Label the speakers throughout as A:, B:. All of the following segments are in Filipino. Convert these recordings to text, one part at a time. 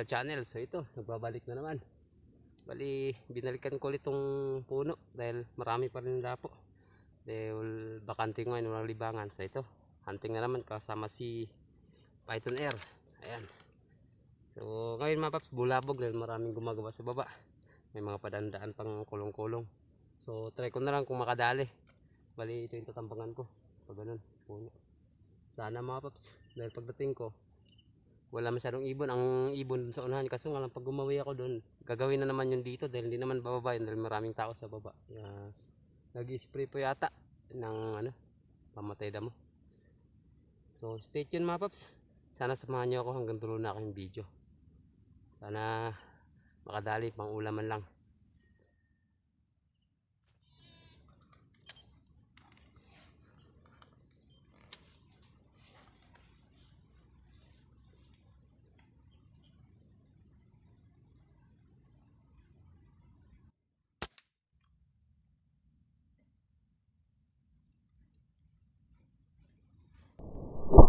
A: ideal channel. So ito, nagbabalik na naman. Bali, binalikan ko ulit tong puno dahil marami pa rin lapo. Dahil bakante ngayon, walang libangan. So ito, hunting na naman kasama si Python Air. Ayan. So ngayon mga paps, bulabog dahil maraming gumagawa sa baba. May mga padandaan pang kulong-kulong. So try ko na lang kung makadali. Bali, ito yung tatampangan ko. Pag ganun, puno. Sana mga paps, dahil pagdating ko, wala masyadong ibon. Ang ibon dun sa unahan kaso nga lang pag gumawi ako doon gagawin na naman yun dito dahil hindi naman bababa yun dahil maraming tao sa baba. Uh, nag-spray po yata ng ano pamatay damo. So stay tuned mga paps. Sana samahan nyo ako hanggang dulo na aking video. Sana makadali pang ulaman lang Thank you.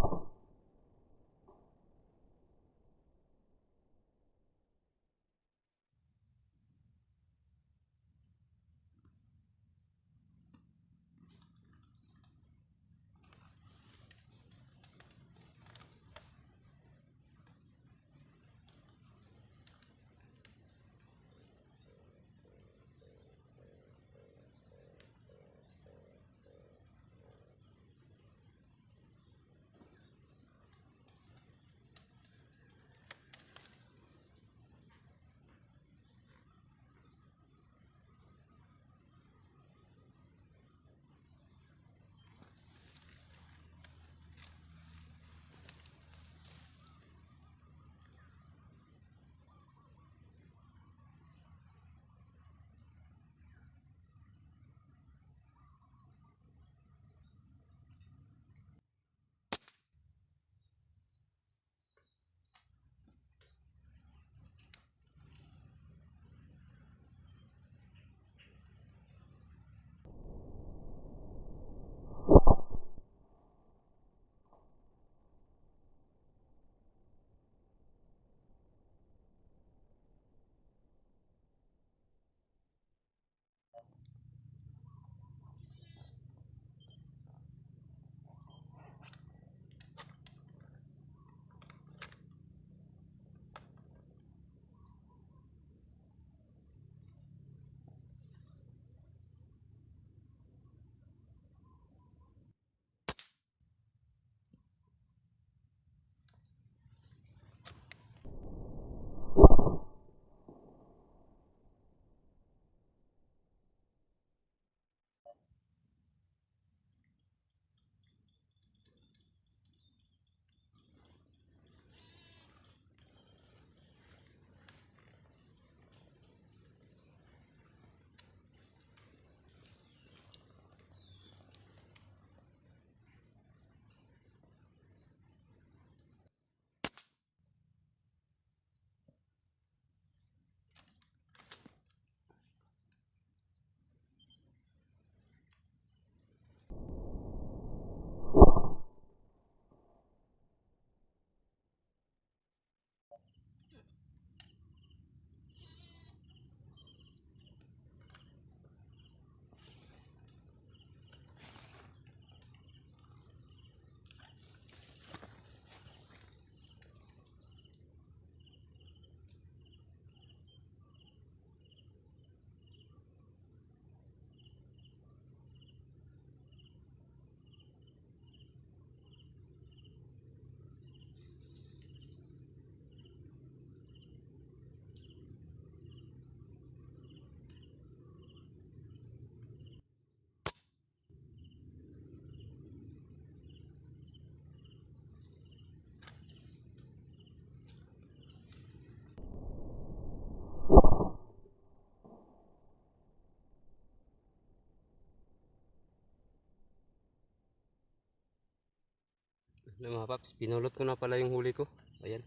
A: Ano mga paps, pinulot ko na pala yung huli ko. Ayan.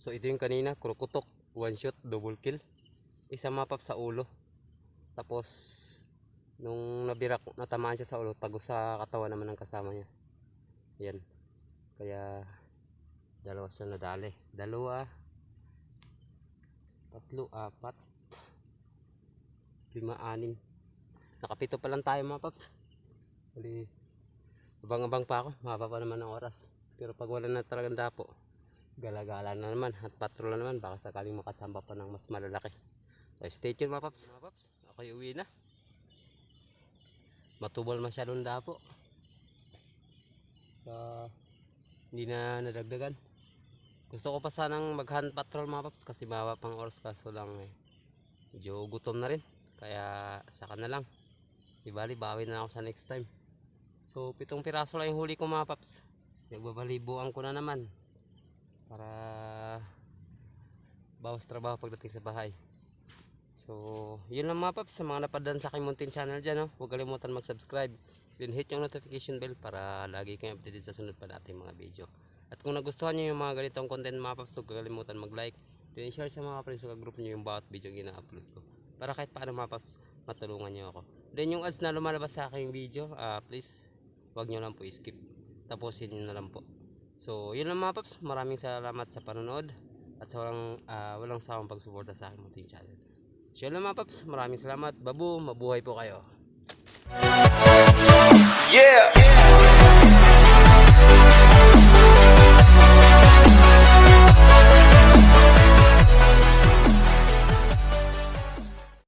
A: So ito yung kanina, krokotok. One shot, double kill. Isa mga paps sa ulo. Tapos, nung nabirak, natamaan siya sa ulo, tagos sa katawan naman ng kasama niya. Ayan. Kaya, Dalawa siya nadali. Dalawa, tatlo, apat, lima, anim. Nakapito pa lang tayo mga paps. Bali, abang-abang pa ako. Mahaba pa naman ang oras. Pero pag wala na talagang dapo, gala-gala na naman at patrol na naman. Baka sakaling makatsamba pa ng mas malalaki. So, stay tuned mga paps. Mga paps, ako'y uwi na. Matubal masyadong dapo. Sa hindi na nadagdagan. Gusto ko pa sanang mag-hand patrol mga paps kasi baba pang oras kaso lang eh. Medyo gutom na rin. Kaya saka na lang. Di bali, bawi na ako sa next time. So, pitong piraso lang yung huli ko mga paps. Nagbabalibuan ko na naman. Para bawas trabaho pagdating sa bahay. So, yun lang mga paps sa mga napadan sa aking Mountain Channel dyan. No? Huwag kalimutan mag-subscribe. Then hit yung notification bell para lagi kayong updated sa sunod pa nating mga video. At kung nagustuhan nyo yung mga ganitong content mga paps, huwag kalimutan mag-like. Then share sa mga friends sa group nyo yung bawat video gina-upload ko. Para kahit paano mga paps, matulungan nyo ako. Then yung ads na lumalabas sa aking video, ah, please, huwag nyo lang po i-skip. Tapusin nyo na lang po. So, yun lang mga paps. Maraming salamat sa panonood. At sa walang, ah, walang sawang pagsuporta sa aking munting channel. So, yun lang mga paps. Maraming salamat. Babu, mabuhay po kayo.
B: Yeah.